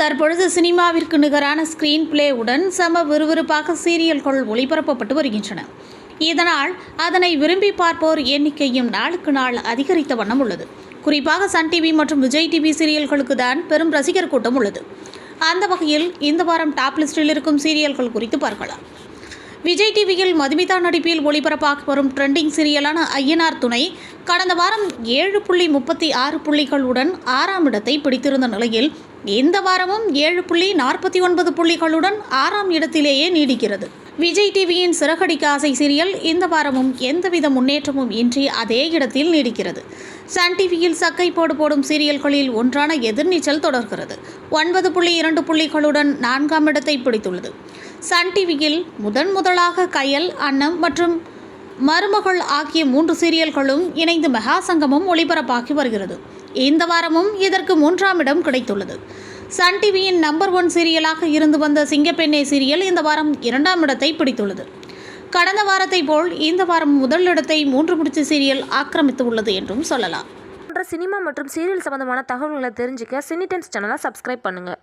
தற்பொழுது சினிமாவிற்கு நிகரான ஸ்கிரீன் பிளேவுடன் சம விறுவிறுப்பாக சீரியல்கள் ஒளிபரப்பப்பட்டு வருகின்றன. இதனால் அதனை விரும்பி பார்ப்போர் எண்ணிக்கையும் நாளுக்கு நாள் அதிகரித்த வண்ணம் உள்ளது. குறிப்பாக சன் டிவி மற்றும் விஜய் டிவி சீரியல்களுக்கு தான் பெரும் ரசிகர் கூட்டம் உள்ளது. அந்த வகையில் இந்த வாரம் டாப் லிஸ்டில் இருக்கும் சீரியல்கள் குறித்து பார்க்கலாம். விஜய் டிவியில் மதுமிதா நடிப்பில் ஒளிபரப்பாக வரும் ட்ரெண்டிங் சீரியலான ஐயனார் துணை கடந்த வாரம் ஏழு புள்ளி முப்பத்தி ஆறு புள்ளிகளுடன் ஆறாம் இடத்தை பிடித்திருந்த நிலையில் இந்த வாரமும் ஏழு புள்ளி நாற்பத்தி ஒன்பது புள்ளிகளுடன் ஆறாம் இடத்திலேயே நீடிக்கிறது. விஜய் டிவியின் சிறகடிக்க ஆசை சீரியல் இந்த வாரமும் எந்தவித முன்னேற்றமும் இன்றி அதே இடத்தில் நீடிக்கிறது. சன் டிவியில் சக்கை போடு போடும் சீரியல்களில் ஒன்றான எதிர்நீச்சல் தொடர்கிறது. ஒன்பது புள்ளி இரண்டு புள்ளிகளுடன் நான்காம் இடத்தை பிடித்துள்ளது. சன் டிவியில் முதன் முதலாக கயல் அன்னம் மற்றும் மருமகள் ஆகிய மூன்று சீரியல்களும் இணைந்து மெகா சங்கமும் ஒளிபரப்பாகி வருகிறது. இந்த வாரமும் இதற்கு மூன்றாம் இடம் கிடைத்துள்ளது. சன் டிவியின் நம்பர் ஒன் சீரியலாக இருந்து வந்த சிங்கப்பெண்ணே சீரியல் இந்த வாரம் இரண்டாம் இடத்தை பிடித்துள்ளது. கடந்த வாரத்தை போல் இந்த வாரம் முதல் இடத்தை மூன்று முடிச்சு சீரியல் ஆக்கிரமித்து உள்ளது என்றும் சொல்லலாம். போன்ற சினிமா மற்றும் சீரியல் சம்பந்தமான தகவல்களை தெரிஞ்சுக்க சினி டைம்ஸ் சேனலை சப்ஸ்கிரைப் பண்ணுங்கள்